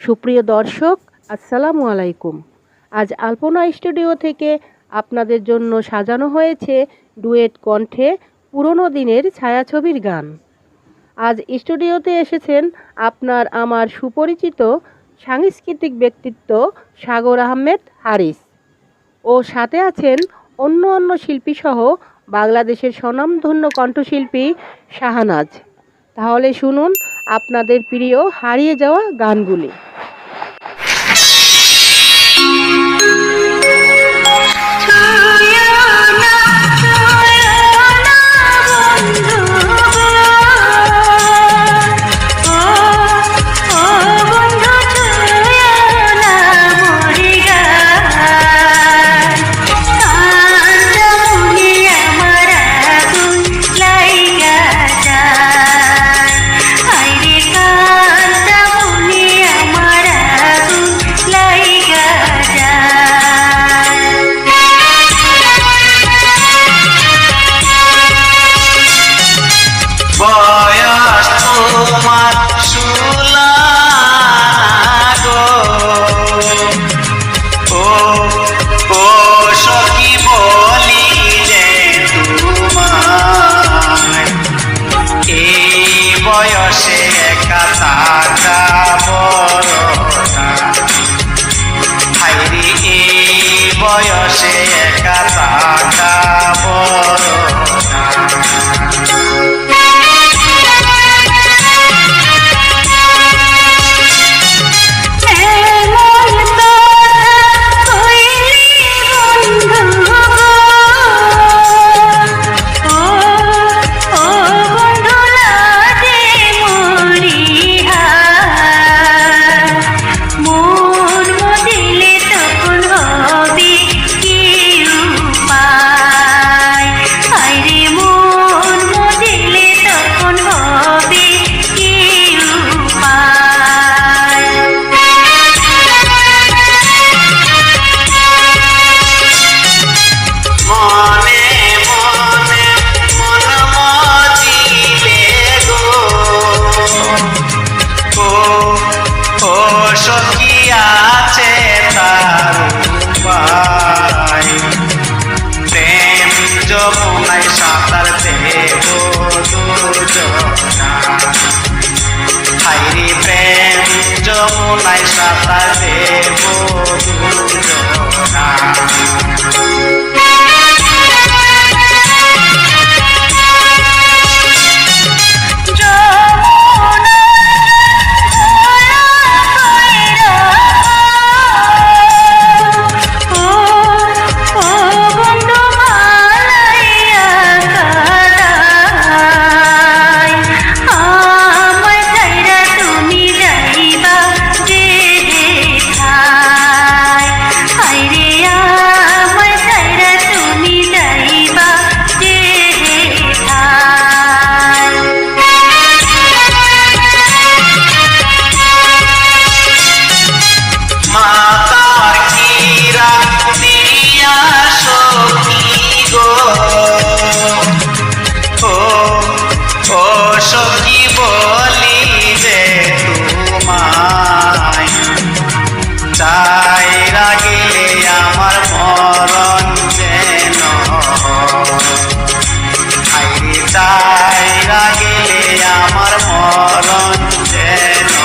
সুপ্রিয় দর্শক, আসসালামু আলাইকুম। আজ আলপনা স্টুডিও থেকে আপনাদের জন্য সাজানো হয়েছে ডুয়েট কণ্ঠে পুরনো দিনের ছায়াছবির গান। আজ স্টুডিওতে এসেছেন আপনার আমার সুপরিচিত সাংস্কৃতিক ব্যক্তিত্ব সাগর আহমেদ হারিস ও সাথে আছেন অন্য অন্য শিল্পীসহ বাংলাদেশের স্বনামধন্য কণ্ঠশিল্পী শাহানাজ। তাহলে শুনুন আপনাদের প্রিয় হারিয়ে যাওয়া গানগুলি। বয়স তোমার শুলা গো ও ও বয়সে একা থাকা বড় এই বয়সে একা থাকা বড় সাঁতার দেব দুজনা হাইরি প্রেম যমুনায় সাঁতার দেব। কি বলি যে তোমায় চাই রাগিলে আমার মরণ যেন চাই রাগিলে আমার মরণ যেন